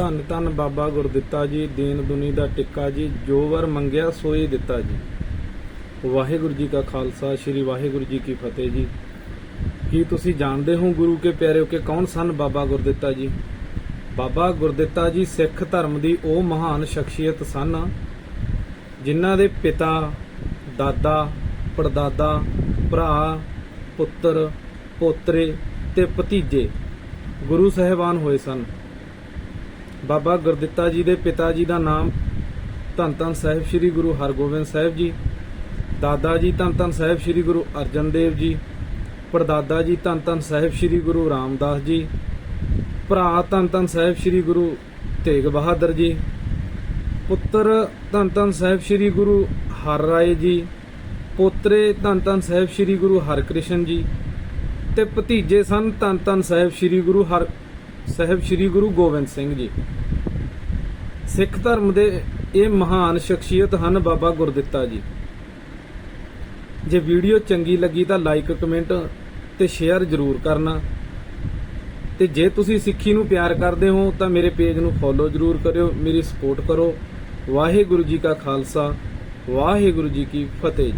ਧੰਨ ਧੰਨ ਬਾਬਾ ਗੁਰਦਿੱਤਾ ਜੀ, ਦੀਨ ਦੁਨੀ ਦਾ ਟਿੱਕਾ ਜੀ, ਜੋ ਵਰ ਮੰਗਿਆ ਸੋਈ ਦਿੱਤਾ ਜੀ। ਵਾਹਿਗੁਰੂ ਜੀ ਕਾ ਖਾਲਸਾ, ਸ੍ਰੀ ਵਾਹਿਗੁਰੂ ਜੀ ਕੀ ਫਤਿਹ ਜੀ। ਕੀ ਤੁਸੀਂ ਜਾਣਦੇ ਹੋ ਗੁਰੂ ਕੇ ਪਿਆਰਿਓ ਕਿ ਕੌਣ ਸਨ ਬਾਬਾ ਗੁਰਦਿੱਤਾ ਜੀ? ਬਾਬਾ ਗੁਰਦਿੱਤਾ ਜੀ ਸਿੱਖ ਧਰਮ ਦੀ ਉਹ ਮਹਾਨ ਸ਼ਖਸੀਅਤ ਸਨ, ਜਿਨ੍ਹਾਂ ਦੇ ਪਿਤਾ, ਦਾਦਾ, ਪੜਦਾਦਾ, ਭਰਾ, ਪੁੱਤਰ, ਪੋਤਰੇ ਤੇ ਭਤੀਜੇ ਗੁਰੂ ਸਹਿਬਾਨ ਹੋਏ ਸਨ। ਬਾਬਾ ਗੁਰਦਿੱਤਾ ਜੀ ਦੇ ਪਿਤਾ ਜੀ ਦਾ ਨਾਮ ਧੰਨ ਧੰਨ ਸਾਹਿਬ ਸ੍ਰੀ ਗੁਰੂ ਹਰਗੋਬਿੰਦ ਸਾਹਿਬ ਜੀ, ਦਾਦਾ ਜੀ ਧੰਨ ਧੰਨ ਸਾਹਿਬ ਸ੍ਰੀ ਗੁਰੂ ਅਰਜਨ ਦੇਵ ਜੀ, ਪੜਦਾਦਾ ਜੀ ਧੰਨ ਧੰਨ ਸਾਹਿਬ ਸ੍ਰੀ ਗੁਰੂ ਰਾਮਦਾਸ ਜੀ, ਭਰਾ ਧੰਨ ਧੰਨ ਸਾਹਿਬ ਸ੍ਰੀ ਗੁਰੂ ਤੇਗ ਬਹਾਦਰ ਜੀ, ਪੁੱਤਰ ਧੰਨ ਧੰਨ ਸਾਹਿਬ ਸ੍ਰੀ ਗੁਰੂ ਹਰ ਰਾਏ ਜੀ, ਪੋਤਰੇ ਧੰਨ ਧੰਨ ਸਾਹਿਬ ਸ੍ਰੀ ਗੁਰੂ ਹਰਕ੍ਰਿਸ਼ਨ ਜੀ ਤੇ ਭਤੀਜੇ ਸਨ ਧੰਨ ਧੰਨ ਸਾਹਿਬ ਸ੍ਰੀ ਗੁਰੂ ਹਰ ਸਾਹਿਬ ਸ੍ਰੀ ਗੁਰੂ ਗੋਬਿੰਦ ਸਿੰਘ ਜੀ। ਸਿੱਖ ਧਰਮ ਦੇ ਇਹ ਮਹਾਨ ਸ਼ਖਸੀਅਤ ਹਨ ਬਾਬਾ ਗੁਰਦਿੱਤਾ ਜੀ। ਜੇ ਵੀਡੀਓ ਚੰਗੀ ਲੱਗੀ ਤਾਂ ਲਾਈਕ ਕਮੈਂਟ ਤੇ ਸ਼ੇਅਰ ਜ਼ਰੂਰ ਕਰਨਾ। ਤੇ ਜੇ ਤੁਸੀਂ ਸਿੱਖੀ ਨੂੰ ਪਿਆਰ ਕਰਦੇ ਹੋ ਤਾਂ ਮੇਰੇ ਪੇਜ ਨੂੰ ਫੋਲੋ ਜ਼ਰੂਰ ਕਰਿਓ, ਮੇਰੀ ਸਪੋਰਟ ਕਰੋ। ਵਾਹਿਗੁਰੂ ਜੀ ਕਾ ਖਾਲਸਾ, ਵਾਹਿਗੁਰੂ ਜੀ ਕੀ ਫਤਿਹ